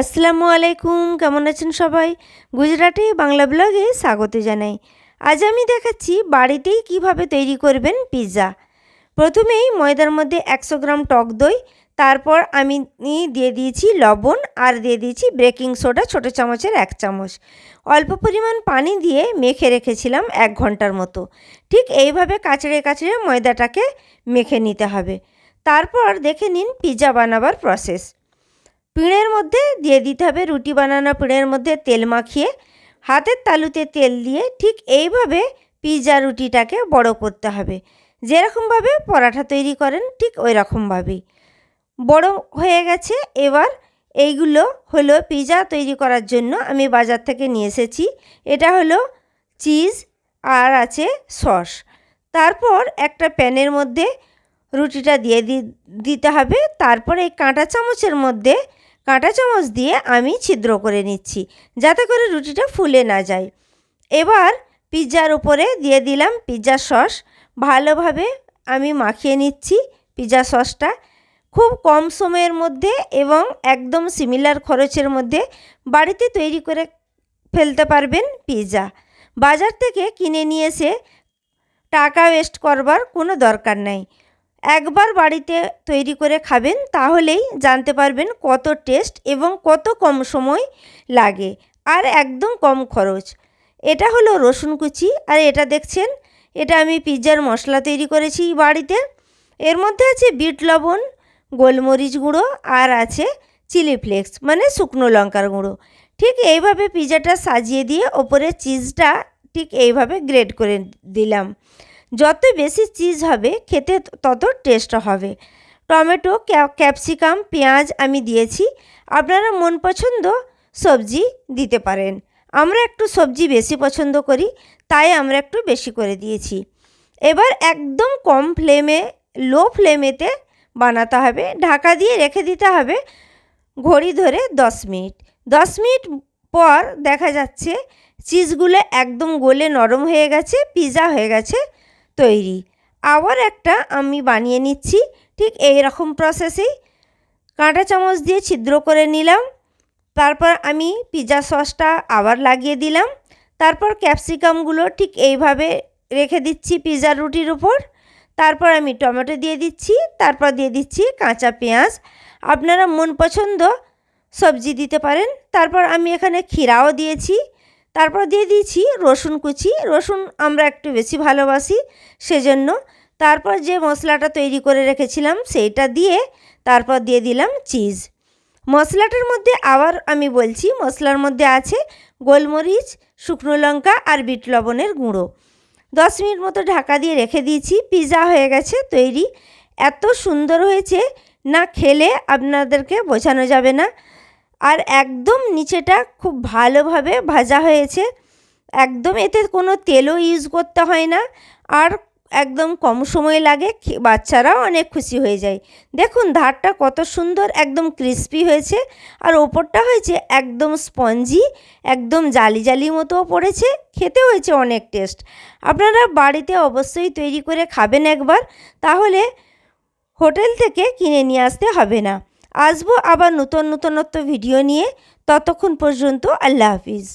আসসালামু আলাইকুম, কেমন আছেন সবাই? গুজরাটি বাংলা ব্লগে স্বাগত জানাই। আজ আমি দেখাচ্ছি বাড়িতেই কীভাবে তৈরি করবেন পিৎজা। প্রথমেই ময়দার মধ্যে একশো গ্রাম টক দই, তারপর আমি দিয়ে দিয়েছি লবণ আর দিয়ে দিয়েছি বেকিং সোডা ছোটো চামচের এক চামচ। অল্প পরিমাণ পানি দিয়ে মেখে রেখেছিলাম এক ঘণ্টার মতো। ঠিক এইভাবে কাচড়ে কাচড়ে ময়দাটাকে মেখে নিতে হবে। তারপর দেখে নিন পিৎজা বানাবার প্রসেস। পিঁড়ের মধ্যে দিয়ে দিতে হবে রুটি বানানো পিঁড়ের মধ্যে তেল মাখিয়ে। হাতের তালুতে তেল দিয়ে ঠিক এইভাবে পিৎজা রুটিটাকে বড় করতে হবে। যেরকমভাবে পরাঠা তৈরি করেন ঠিক ওই রকমভাবেই বড় হয়ে গেছে, এবার এইগুলো হলো পিৎজা তৈরি করার জন্য আমি বাজার থেকে নিয়ে এসেছি। এটা হলো চিজ আর আছে সস। তারপর একটা প্যানের মধ্যে রুটিটা দিয়ে দিতে হবে। তারপর এই কাঁটা চামচের মধ্যে কাঁটা চামচ দিয়ে আমি ছিদ্র করে নিচ্ছি, যাতে করে রুটিটা ফুলে না যায়। এবার পিৎজার উপরে দিয়ে দিলাম পিৎজা সস। ভালোভাবে আমি মাখিয়ে নিচ্ছি পিৎজা সসটা। খুব কম সময়ের মধ্যে এবং একদম সিমিলার খরচের মধ্যে বাড়িতে তৈরি করে ফেলতে পারবেন পিৎজা। বাজার থেকে কিনে নিয়ে এসে টাকা ওয়েস্ট করবার কোনো দরকার নাই। একবার বাড়িতে তৈরি করে খাবেন, তাহলেই জানতে পারবেন কত টেস্ট এবং কত কম সময় লাগে আর একদম কম খরচ। এটা হলো রসুন কুচি, আর এটা দেখছেন, এটা আমি পিৎজার মশলা তৈরি করেছি বাড়িতে। এর মধ্যে আছে বিট লবণ, গোলমরিচ গুঁড়ো, আর আছে চিলি ফ্লেক্স মানে শুকনো লঙ্কার গুঁড়ো। ঠিক এইভাবে পিৎজাটা সাজিয়ে দিয়ে ওপরে চিজটা ঠিক এইভাবে গ্রেড করে দিলাম। যত বেশি চিজ হবে, খেতে তত টেস্ট হবে। টমেটো ক্যাপসিকাম পেঁয়াজ আমি দিয়েছি। আপনারা মন পছন্দ সবজি দিতে পারেন। আমরা একটু সবজি বেশি পছন্দ করি, তাই আমরা একটু বেশি করে দিয়েছি। এবার একদম কম ফ্লেমে লো ফ্লেমেতে বানাতে হবে। ঢাকা দিয়ে রেখে দিতে হবে ঘড়ি ধরে দশ মিনিট। দশ মিনিট পর দেখা যাচ্ছে চিজগুলো একদম গলে নরম হয়ে গেছে পিজা হয়ে গেছে। তৈরি। আবার একটা আমি বানিয়ে নিচ্ছি, ঠিক এই রকম প্রসেসেই কাঁটা চামচ দিয়ে ছিদ্র করে নিলাম। তারপর আমি পিৎজা সসটা আবার লাগিয়ে দিলাম। তারপর ক্যাপসিকামগুলো ঠিক এইভাবে রেখে দিচ্ছি পিৎজা রুটির উপর। তারপর আমি টমেটো দিয়ে দিচ্ছি, তারপর দিয়ে দিচ্ছি কাঁচা পেঁয়াজ। আপনারা মন পছন্দ সবজি দিতে পারেন। তারপর আমি এখানে ক্ষীরাও দিয়েছি। তারপর দিয়ে দিয়েছি রসুন কুচি। রসুন আমরা একটু বেশি ভালোবাসি, সেজন্য। তারপর যে মশলাটা তৈরি করে রেখেছিলাম, সেইটা দিয়ে তারপর দিয়ে দিলাম চিজ। মশলাটার মধ্যে আবার আমি বলছি, মশলার মধ্যে আছে গোলমরিচ, শুকনো লঙ্কা আর বিট লবণের গুঁড়ো। দশ মিনিট মতো ঢাকা দিয়ে রেখে দিয়েছি পিৎজা হয়ে গেছে তৈরি। এত সুন্দর হয়েছে, না খেলে আপনাদেরকে বোঝানো যাবে না। আর একদম নিচেটা খুব ভালোভাবে ভাজা হয়েছে। একদম এতে কোনো তেলও ইউজ করতে হয় না। আর একদম কম সময় লাগে বাচ্চারাও অনেক খুশি হয়ে যায়। দেখুন, ধারটা কত সুন্দর, একদম ক্রিস্পি হয়েছে। আর ওপরটা হয়েছে একদম স্পঞ্জি একদম জালি জালি মতোও পড়েছে। খেতে হয়েছে অনেক টেস্ট আপনারা বাড়িতে অবশ্যই তৈরি করে খাবেন একবার। তাহলে হোটেল থেকে কিনে নিয়ে আসতে হবে না। আসব আবার নতুন নতুনত্ব ভিডিও নিয়ে। ততক্ষণ পর্যন্ত আল্লাহ হাফিজ।